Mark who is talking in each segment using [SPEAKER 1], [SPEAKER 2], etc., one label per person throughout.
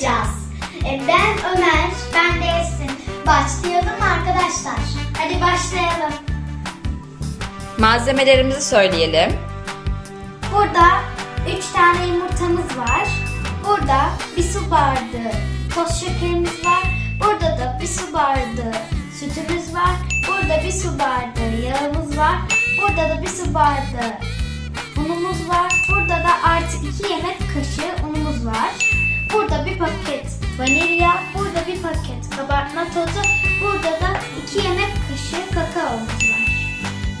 [SPEAKER 1] E, ben Ömer, ben de Esin. Başlayalım arkadaşlar? Hadi başlayalım.
[SPEAKER 2] Malzemelerimizi söyleyelim.
[SPEAKER 1] Burada 3 tane yumurtamız var. Burada bir su bardağı toz şekerimiz var. Burada da bir su bardağı sütümüz var. Burada bir su bardağı yağımız var. Burada da bir su bardağı unumuz var. Burada da artı 2 yemek kaşığı unumuz var. Burada bir paket vanilya, burada bir paket kabartma tozu, burada da 2 yemek kaşığı kakaomuz var.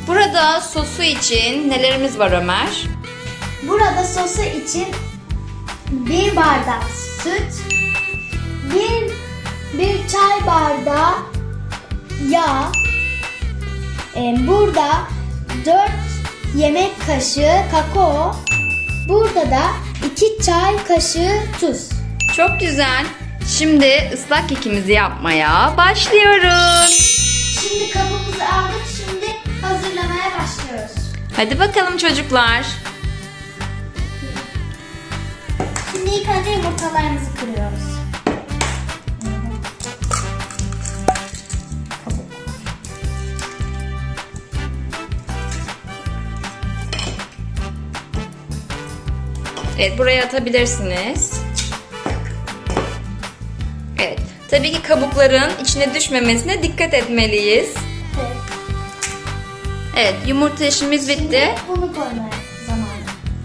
[SPEAKER 2] Burada sosu için nelerimiz var Ömer?
[SPEAKER 1] Burada sosu için bir bardak süt, bir, bir çay bardağı yağ, e, burada 4 yemek kaşığı kakao, burada da 2 çay kaşığı tuz.
[SPEAKER 2] Çok güzel. Şimdi ıslak kekimizi yapmaya başlıyoruz.
[SPEAKER 1] Şimdi kabımızı aldık, şimdi hazırlamaya başlıyoruz.
[SPEAKER 2] Hadi bakalım çocuklar.
[SPEAKER 1] Şimdi ilk önce yumurtalarımızı kırıyoruz.
[SPEAKER 2] Evet buraya atabilirsiniz. Tabii ki kabukların içine düşmemesine dikkat etmeliyiz.
[SPEAKER 1] Evet.
[SPEAKER 2] Evet yumurta işimiz bitti.
[SPEAKER 1] Şimdi bunu koymaya zamanı.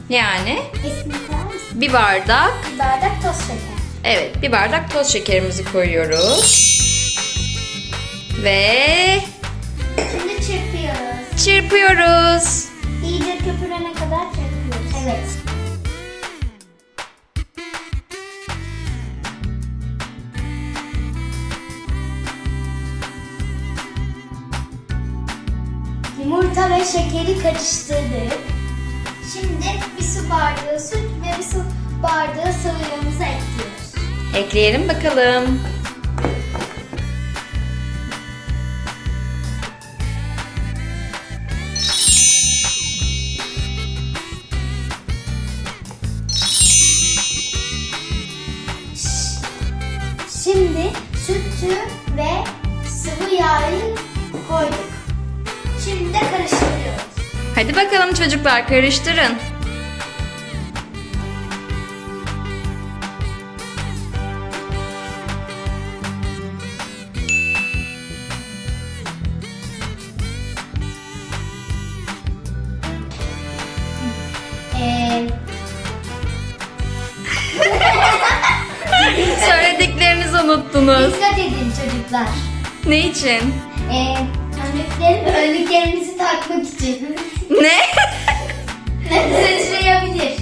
[SPEAKER 2] Yani
[SPEAKER 1] Esmi koyar mısın?
[SPEAKER 2] bir bardak
[SPEAKER 1] Bir bardak toz şeker.
[SPEAKER 2] Evet, bir bardak toz şekerimizi koyuyoruz. Ve
[SPEAKER 1] Şimdi çırpıyoruz.
[SPEAKER 2] çırpıyoruz.
[SPEAKER 1] İyice köpürene kadar çırpıyoruz. Evet. Ve şekeri karıştırdık. Şimdi bir su bardağı süt ve bir su bardağı sıvı yağımızı ekliyoruz.
[SPEAKER 2] Ekleyelim bakalım. Bakalım çocuklar karıştırın.
[SPEAKER 1] Ee,
[SPEAKER 2] Söylediklerinizi unuttunuz.
[SPEAKER 1] dikkat edin çocuklar.
[SPEAKER 2] Ne için?
[SPEAKER 1] Ee, önlüklerimizi takmak için.
[SPEAKER 2] Ne?
[SPEAKER 1] Sıçrayabilir.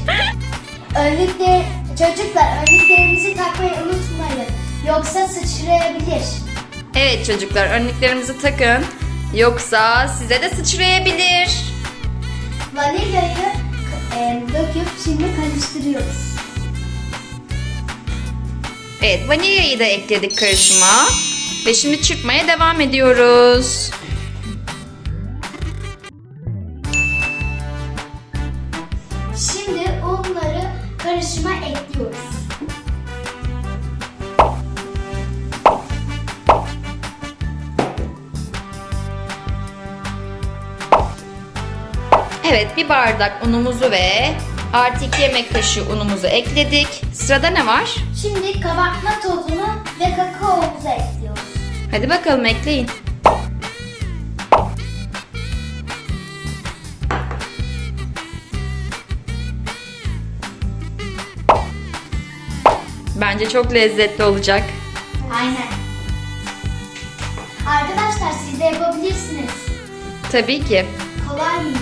[SPEAKER 1] Önlükler, çocuklar önlüklerimizi takmayı unutmayın. Yoksa sıçrayabilir.
[SPEAKER 2] evet çocuklar önlüklerimizi takın. Yoksa size de sıçrayabilir.
[SPEAKER 1] Vanilyayı e, döküp şimdi karıştırıyoruz.
[SPEAKER 2] Evet vanilyayı da ekledik karışıma. Ve şimdi çırpmaya devam ediyoruz. Evet bir bardak unumuzu ve artı iki yemek kaşığı unumuzu ekledik. Sırada ne var?
[SPEAKER 1] Şimdi kabartma tozunu ve kakaomuzu ekliyoruz.
[SPEAKER 2] Hadi bakalım ekleyin. Bence çok lezzetli olacak.
[SPEAKER 1] Aynen. Arkadaşlar siz de yapabilirsiniz.
[SPEAKER 2] Tabii ki.
[SPEAKER 1] Şimdi bu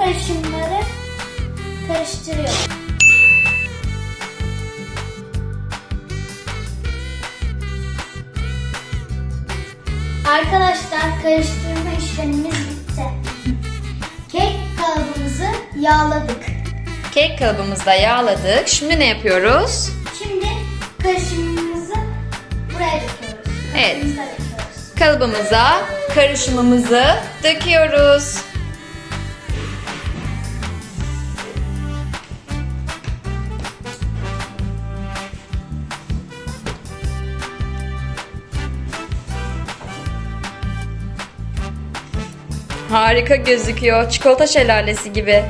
[SPEAKER 1] karışımları karıştırıyoruz. Arkadaşlar karıştırma işlemimiz bitti. Kek kalıbımızı yağladık.
[SPEAKER 2] Kek kalıbımızda yağladık. Şimdi ne yapıyoruz?
[SPEAKER 1] Şimdi karışımımızı buraya döküyoruz.
[SPEAKER 2] Evet.
[SPEAKER 1] Kalıbımıza
[SPEAKER 2] karışımımızı döküyoruz. Harika gözüküyor. Çikolata şelalesi gibi.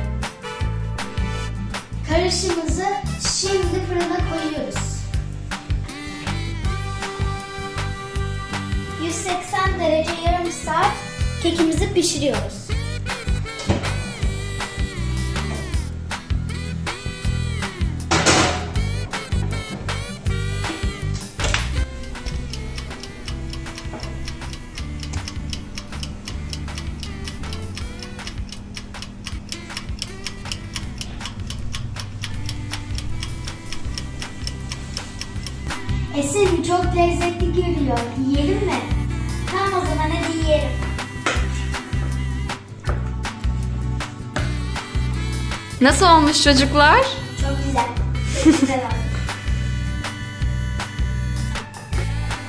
[SPEAKER 1] Karışımızı şimdi fırına koyuyoruz. 180 derece yarım saat kekimizi pişiriyoruz. Esin çok lezzetli görünüyor. Yiyelim mi? Tamam o zaman hadi yiyelim.
[SPEAKER 2] Nasıl olmuş çocuklar?
[SPEAKER 1] Çok güzel. Çok güzel.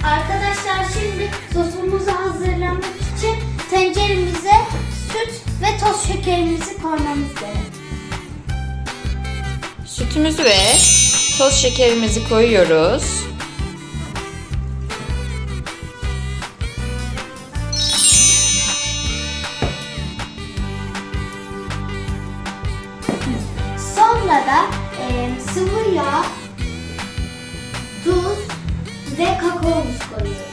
[SPEAKER 1] Arkadaşlar şimdi sosumuzu hazırlamak için tenceremize süt ve toz şekerimizi koymamız gerek.
[SPEAKER 2] Sütümüzü ve toz şekerimizi koyuyoruz.
[SPEAKER 1] Da e, sıvı yağ, tuz ve kakaomuz koyuyoruz.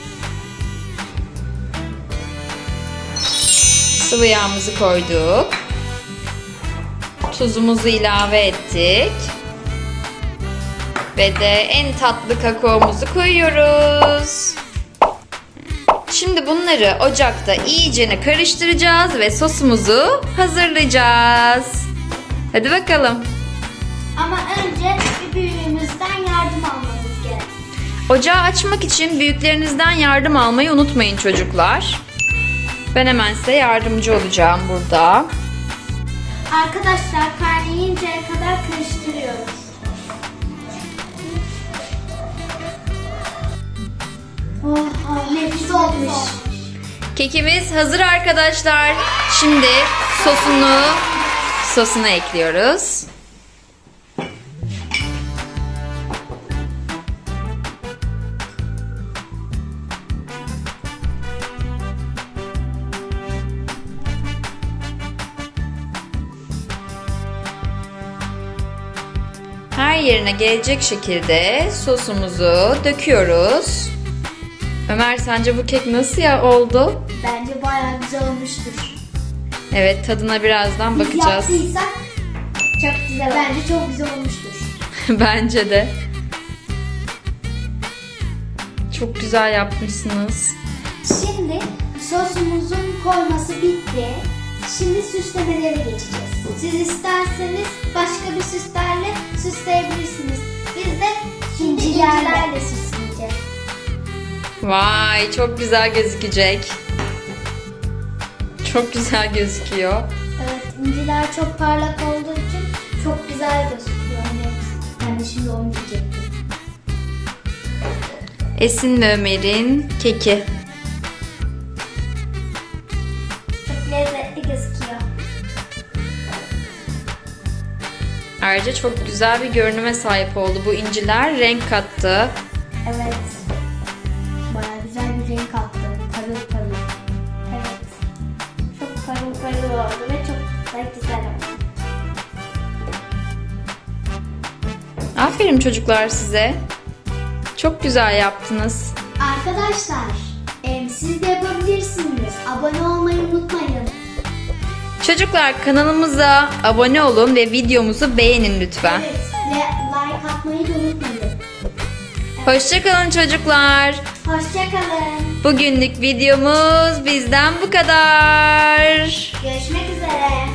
[SPEAKER 2] Sıvı yağımızı koyduk. Tuzumuzu ilave ettik. Ve de en tatlı kakaomuzu koyuyoruz. Şimdi bunları ocakta iyicene karıştıracağız ve sosumuzu hazırlayacağız. Hadi bakalım.
[SPEAKER 1] Ama önce bir büyüğümüzden yardım almamız gerek.
[SPEAKER 2] Ocağı açmak için büyüklerinizden yardım almayı unutmayın çocuklar. Ben hemen size yardımcı olacağım burada.
[SPEAKER 1] Arkadaşlar kaynayinceye kadar karıştırıyoruz. Oh, nefis olmuş.
[SPEAKER 2] Kekimiz hazır arkadaşlar. Şimdi sosunu sosuna ekliyoruz. Her yerine gelecek şekilde sosumuzu döküyoruz. Ömer sence bu kek nasıl ya oldu?
[SPEAKER 1] Bence bayağı güzel olmuştur.
[SPEAKER 2] Evet tadına birazdan
[SPEAKER 1] Biz
[SPEAKER 2] bakacağız.
[SPEAKER 1] yaptıysak çok güzel. Bence çok güzel olmuştur.
[SPEAKER 2] Bence de. Çok güzel yapmışsınız.
[SPEAKER 1] Şimdi sosumuzun koyması bitti. Şimdi süslemelere geçeceğiz. Siz isterseniz başka bir süslerle süsleyebilirsiniz. Biz de şimdi incilerle süsleyeceğiz.
[SPEAKER 2] Vay çok güzel gözükecek. Çok güzel gözüküyor.
[SPEAKER 1] Evet, inciler çok parlak olduğu için çok güzel gözüküyor. Hani ben de şimdi onu diyecektim.
[SPEAKER 2] Esin ve Ömer'in keki. Ayrıca çok güzel bir görünüme sahip oldu. Bu inciler renk kattı.
[SPEAKER 1] Evet. Baya güzel bir renk attı. Parıl parıl. Evet. Çok parıl parıl oldu ve çok da güzel oldu.
[SPEAKER 2] Aferin çocuklar size. Çok güzel yaptınız.
[SPEAKER 1] Arkadaşlar, em, siz de yapabilirsiniz. Abone olmayı unutmayın.
[SPEAKER 2] Çocuklar kanalımıza abone olun ve videomuzu beğenin lütfen.
[SPEAKER 1] Evet, ve like atmayı da unutmayın.
[SPEAKER 2] Hoşçakalın çocuklar.
[SPEAKER 1] Hoşçakalın.
[SPEAKER 2] Bugünlük videomuz bizden bu kadar.
[SPEAKER 1] Görüşmek üzere.